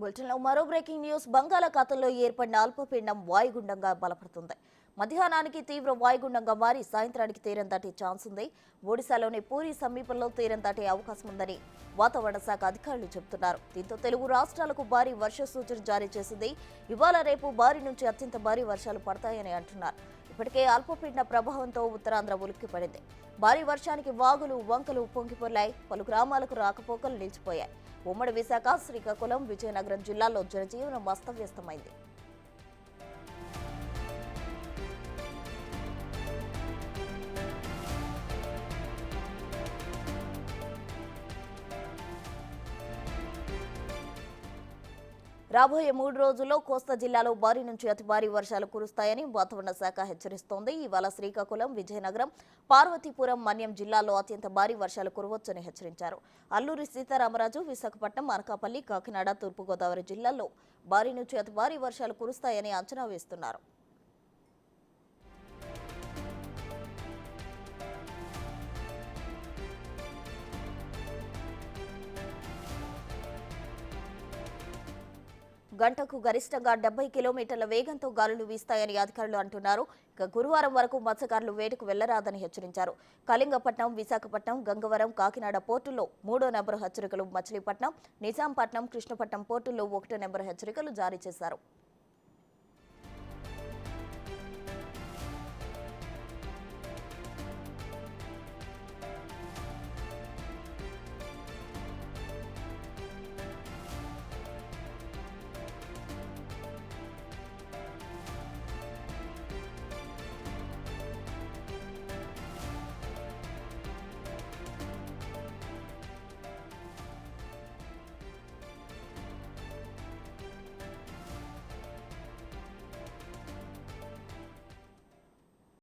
బులెటిన్లో మరో breaking news. బంగాళాఖాతంలో ఏర్పడిన అల్పపీండం వాయుగుండంగా బలపడుతుంది. మధ్యాహ్నానికి తీవ్ర వాయుగుండంగా మారి సాయంత్రానికి తీరం దాటే ఛాన్స్ ఉంది. ఒడిశాలోని పూరి సమీపంలో తీరం దాటే అవకాశం ఉందని వాతావరణ శాఖ అధికారులు చెబుతున్నారు. దీంతో తెలుగు రాష్ట్రాలకు భారీ వర్ష సూచన జారీ చేసింది. ఇవాళ రేపు భారీ నుంచి అత్యంత భారీ వర్షాలు పడతాయని అంటున్నారు. ఇప్పటికే అల్పపీడన ప్రభావంతో ఉత్తరాంధ్ర ఉలిక్కిపడింది భారీ వర్షానికి వాగులు వంకలు పొంగిపొర్లాయి. పలు గ్రామాలకు రాకపోకలు నిలిచిపోయాయి. ఉమ్మడి విశాఖ శ్రీకాకుళం విజయనగరం జిల్లాల్లో జనజీవనం అస్తవ్యస్తమైంది. రాబోయే మూడు రోజుల్లో కోస్తా జిల్లాలో భారీ నుంచి అతి భారీ వర్షాలు కురుస్తాయని వాతావరణ శాఖ హెచ్చరిస్తోంది. ఇవాళ శ్రీకాకుళం విజయనగరం పార్వతీపురం మన్యం జిల్లాల్లో అత్యంత భారీ వర్షాలు కురవచ్చని హెచ్చరించారు. అల్లూరి సీతారామరాజు విశాఖపట్నం అనకాపల్లి కాకినాడ తూర్పుగోదావరి జిల్లాల్లో భారీ నుంచి అతి భారీ వర్షాలు కురుస్తాయని అంచనా వేస్తున్నారు. గంటకు గరిష్టంగా డెబ్బై కిలోమీటర్ల వేగంతో గాలులు వీస్తాయని అధికారులు అంటున్నారు. ఇక గురువారం వరకు మత్స్యకారులు వేటకు వెళ్ళరాదని హెచ్చరించారు. కళింగపట్నం విశాఖపట్నం గంగవరం కాకినాడ పోర్టుల్లో మూడో నెంబర్ హెచ్చరికలు మచిలీపట్నం నిజాంపట్నం కృష్ణపట్నం పోర్టుల్లో ఒకటో నెంబర్ హెచ్చరికలు జారీ చేశారు.